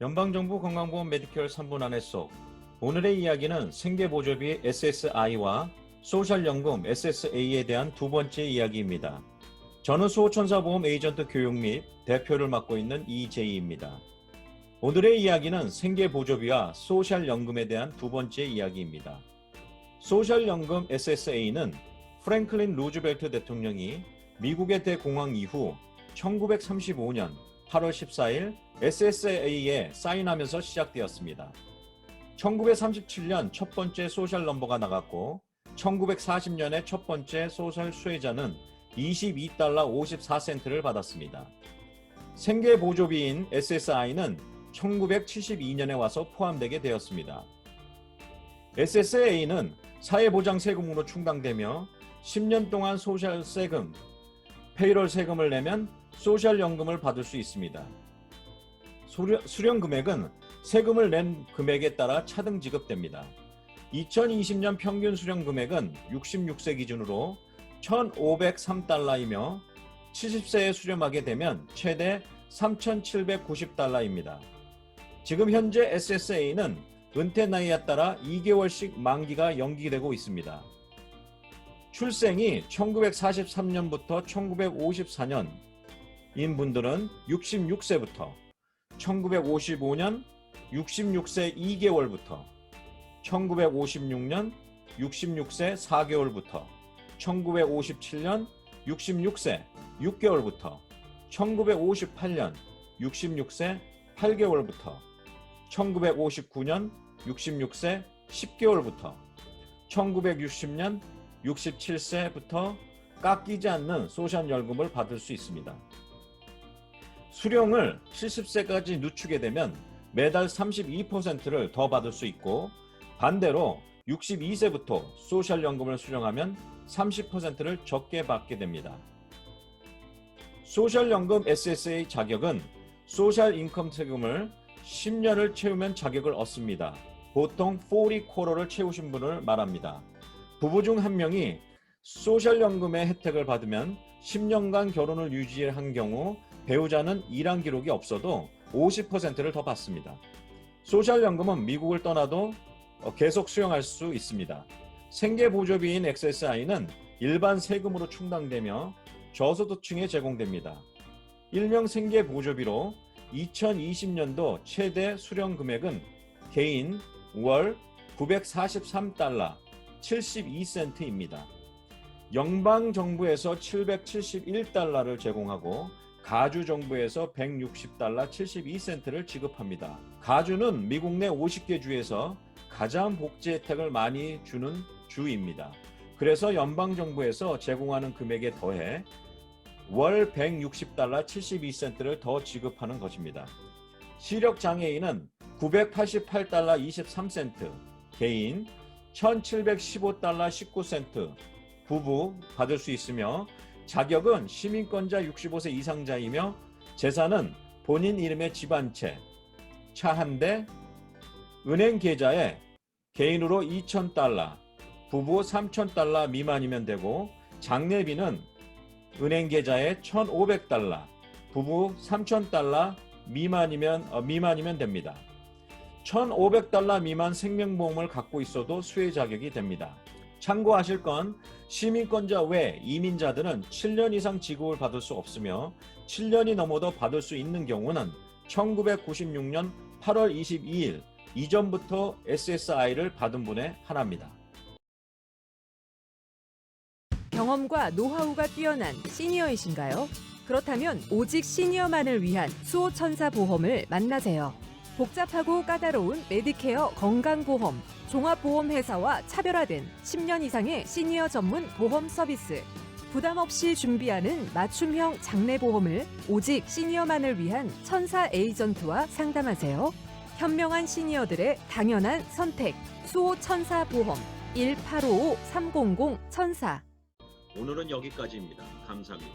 연방정부 건강보험 메디케어 3분 안의 속 오늘의 이야기는 생계보조비 SSI와 소셜연금 SSA에 대한 두 번째 이야기입니다. 저는 수호천사보험 에이전트 교육 및 대표를 맡고 있는 이재희입니다. 오늘의 이야기는 생계보조비와 소셜연금에 대한 두 번째 이야기입니다. 소셜연금 SSA는 프랭클린 루즈벨트 대통령이 미국의 대공황 이후 1935년 8월 14일 SSA에 사인하면서 시작되었습니다. 1937년 첫 번째 소셜 넘버가 나갔고 1940년에 첫 번째 소셜 수혜자는 22달러 54센트를 받았습니다. 생계 보조비인 SSI는 1972년에 와서 포함되게 되었습니다. SSA는 사회보장 세금으로 충당되며 10년 동안 소셜 세금, 페이롤 세금을 내면 소셜 연금을 받을 수 있습니다. 수령, 수령 금액은 세금을 낸 금액에 따라 차등 지급됩니다. 2020년 평균 수령 금액은 66세 기준으로 1,503달러이며 70세에 수령하게 되면 최대 3,790달러입니다. 지금 현재 SSA는 은퇴 나이에 따라 2개월씩 만기가 연기되고 있습니다. 출생이 1943년부터 1954년인 분들은 66세부터 1955년 66세 2개월부터 1956년 66세 4개월부터 1957년 66세 6개월부터 1958년 66세 8개월부터 1959년 66세 10개월부터 1960년 67세부터 깎이지 않는 소셜 연금을 받을 수 있습니다. 수령을 70세까지 늦추게 되면 매달 32%를 더 받을 수 있고 반대로 62세부터 소셜 연금을 수령하면 30%를 적게 받게 됩니다. 소셜 연금 SSA 자격은 소셜 인컴 세금을 10년을 채우면 자격을 얻습니다. 보통 40 쿼러를 채우신 분을 말합니다. 부부 중 한 명이 소셜 연금의 혜택을 받으면 10년간 결혼을 유지한 경우 배우자는 일한 기록이 없어도 50%를 더 받습니다. 소셜 연금은 미국을 떠나도 어, 계속 수령할 수 있습니다. 생계 보조비인 XSI는 일반 세금으로 충당되며 저소득층에 제공됩니다. 일명 생계 보조비로 2020년도 최대 수령 금액은 개인 월 943달러 72센트입니다. 영방 정부에서 771달러를 제공하고 가주 정부에서 160달러 72센트를 지급합니다. 가주는 미국 내 50개 주에서 가장 복지 혜택을 많이 주는 주입니다. 그래서 연방 정부에서 제공하는 금액에 더해 월 160달러 72센트를 더 지급하는 것입니다. 시력 장애인은 988달러 23센트, 개인 1715달러 19센트, 부부 받을 수 있으며 자격은 시민권자 65세 이상자이며 재산은 본인 이름의 집 한 채, 차 한 대, 은행 계좌에 개인으로 2,000달러, 부부 3,000달러 미만이면 되고 장례비는 은행 계좌에 1,500달러, 부부 3,000달러 미만이면 어, 미만이면 됩니다. 1,500달러 미만 생명보험을 갖고 있어도 수혜 자격이 됩니다. 참고하실 건 시민권자 외 이민자들은 7년 이상 지급을 받을 수 없으며 7년이 넘어도 받을 수 있는 경우는 1996년 8월 22일 이전부터 SSI를 받은 분에 한합니다. 경험과 노하우가 뛰어난 시니어이신가요? 그렇다면 오직 시니어만을 위한 수호천사 보험을 만나세요. 복잡하고 까다로운 메디케어 건강보험, 종합보험회사와 차별화된 10년 이상의 시니어 전문 보험 서비스. 부담 없이 준비하는 맞춤형 장례보험을 오직 시니어만을 위한 천사 에이전트와 상담하세요. 현명한 시니어들의 당연한 선택. 수호 천사 보험 1855300 오늘은 여기까지입니다. 감사합니다.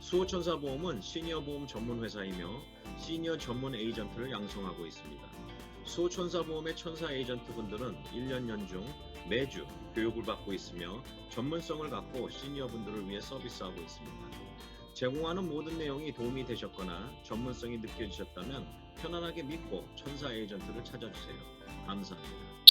수호 천사 보험은 시니어 보험 전문 회사이며 시니어 전문 에이전트를 양성하고 있습니다. 수호천사보험의 천사 에이전트 분들은 1년 연중 매주 교육을 받고 있으며 전문성을 갖고 시니어 분들을 위해 서비스하고 있습니다. 제공하는 모든 내용이 도움이 되셨거나 전문성이 느껴지셨다면 편안하게 믿고 천사 에이전트를 찾아주세요. 감사합니다.